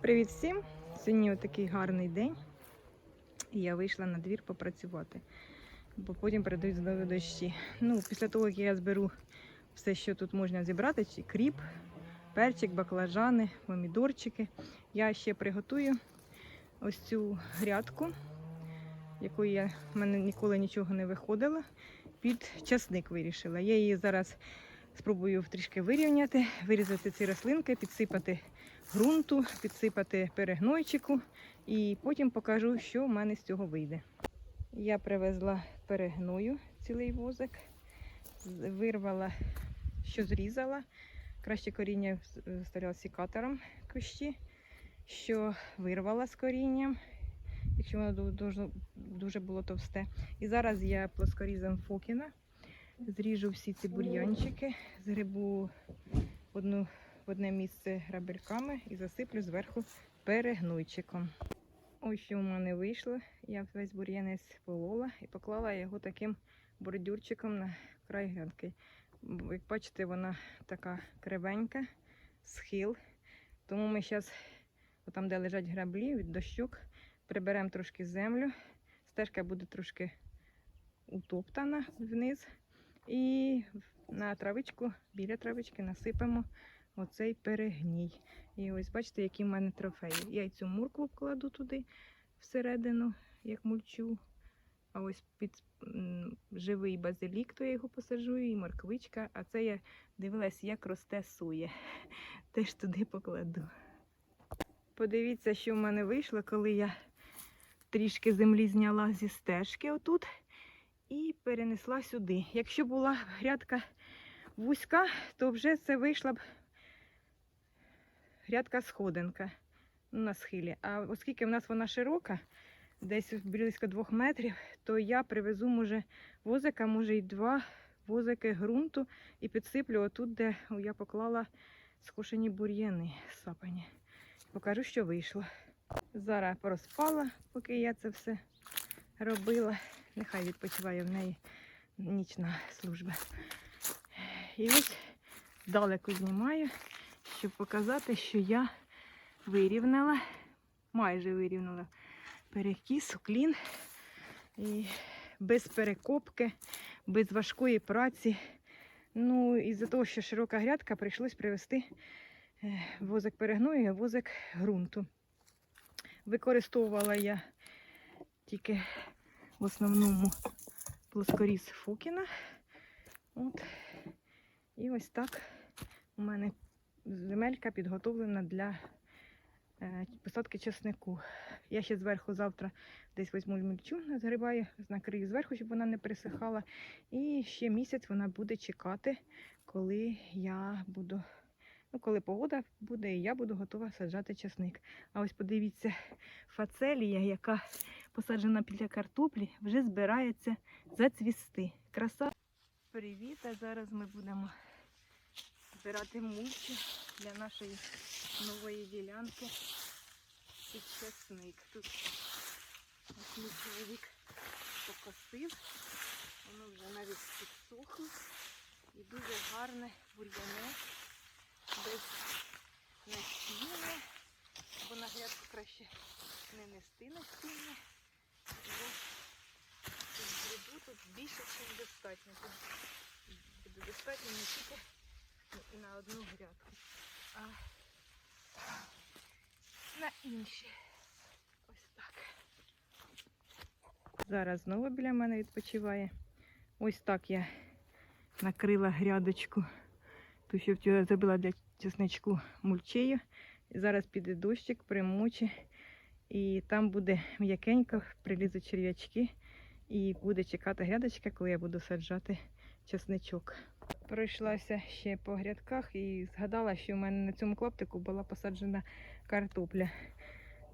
Привіт всім! Сьогодні такий гарний день. І я вийшла на двір попрацювати, бо потім передають знову дощі. Ну, після того, як я зберу все, що тут можна зібрати, чи кріп, перчик, баклажани, помідорчики, я ще приготую ось цю грядку, якої я в мене ніколи нічого не виходило. Під часник вирішила. Я її зараз спробую трішки вирівняти, вирізати ці рослинки, підсипати ґрунту, підсипати перегнойчику і потім покажу, що в мене з цього вийде. Я привезла перегною цілий возик, вирвала, що зрізала. Краще коріння вставляла сікатором кущі, що вирвала з корінням, якщо воно дуже, було товсте. І зараз я плоскорізом Фокіна зріжу всі ці бур'янчики, згребу одну в одне місце грабельками і засиплю зверху перегнойчиком. Ось що в мене вийшло. Я весь бур'янець полола і поклала його таким бордюрчиком на край грядки. Як бачите, вона така кривенька, схил. Тому ми зараз, там, де лежать граблі від дощок, приберемо трошки землю. Стежка буде трошки утоптана вниз. І на травичку, біля травички насипемо оцей перегній. І ось бачите, які в мене трофеї. Я й цю моркву кладу туди всередину, як мульчу. А ось під живий базилік, то я його посаджу, і морквичка. А це я дивилась, як росте сує. Теж туди покладу. Подивіться, що в мене вийшло, коли я трішки землі зняла зі стежки отут і перенесла сюди. Якщо була грядка вузька, то вже це вийшла б грядка сходинка на схилі. А оскільки в нас вона широка, десь близько двох метрів, то я привезу, може, возика, може, й два возики ґрунту і підсиплю отут, де я поклала скошені бур'яни сапані. Покажу, що вийшло. Зараз порозпала, поки я це все робила. Нехай відпочиває в неї нічна служба. І ось здалеку знімаю, щоб показати, що я вирівняла, майже вирівняла перекіс, уклін. І без перекопки, без важкої праці. Ну, із-за того, що широка грядка, прийшлось привезти е, возик перегною і возик ґрунту. Використовувала я тільки в основному плоскоріз Фокіна. От. І ось так у мене земелька підготовлена для е, посадки чеснику. Я ще зверху завтра десь візьму мільчу, згрібаю, накрию зверху, щоб вона не пересихала. І ще місяць вона буде чекати, коли я буду, ну, коли погода буде, і я буду готова саджати чесник. А ось подивіться, фацелія, яка посаджена біля картоплі, вже збирається зацвісти. Краса. Привіт! А зараз ми будемо збирати мульчу для нашої нової ділянки під часник. Тут ось мій чоловік покосив, воно вже навіть підсохло і дуже гарне бур'яне, без насіння, бо на грядку краще не нести насіння. Його тут грибу тут більше, ніж достатньо. Тут буде достатньо не тільки на одну грядку, а на інші. Ось так. Зараз знову біля мене відпочиває. Ось так я накрила грядочку. Ту, що вчора зробила для чесничку мульчею. І зараз піде дощик, примоче. І там буде м'якенько, прилізуть черв'ячки. І буде чекати грядочка, коли я буду саджати чесничок. Пройшлася ще по грядках і згадала, що в мене на цьому клаптику була посаджена картопля.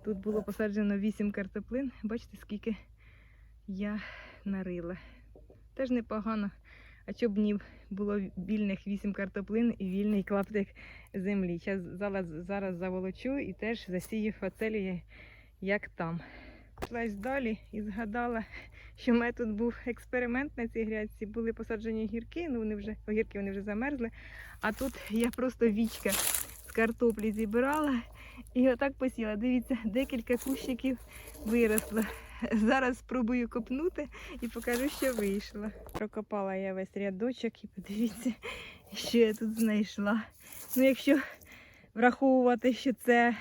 Тут було посаджено 8 картоплин. Бачите, скільки я нарила. Теж непогано. А щоб ні було вільних 8 картоплин і вільний клаптик землі. Зараз, зараз, заволочу і теж засію фацелії, як там. Пішлась далі і згадала, що в мене тут був експеримент на цій грядці. Були посаджені огірки, ну вони вже огірки вони вже замерзли. А тут я просто вічка з картоплі зібрала І отак посіла. Дивіться, декілька кущиків виросло. Зараз спробую копнути і покажу, що вийшло. Прокопала я весь рядочок і подивіться, що я тут знайшла. Ну, якщо враховувати, що це,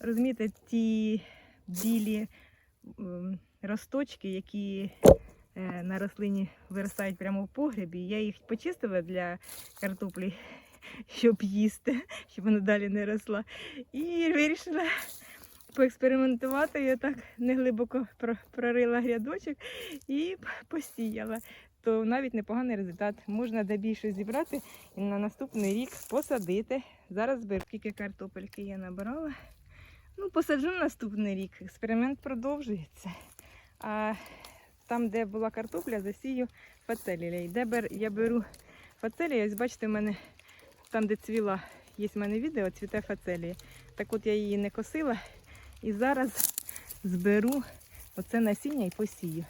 розумієте, ті білі росточки, які е, на рослині виростають прямо в погребі, я їх почистила для картоплі, щоб їсти, щоб вона далі не росла. І вирішила поекспериментувати. Я так неглибоко прорила грядочок і посіяла. То навіть непоганий результат. Можна де більше зібрати і на наступний рік посадити. Зараз зберу, скільки картопельки я набрала. Ну, посаджу на наступний рік. Експеримент продовжується. А там, де була картопля, засію фацелія. Де бер, я беру фацелія, ось бачите, в мене там, де цвіла, є в мене відео, цвіте фацелія. Так от я її не косила. І зараз зберу оце насіння і посію.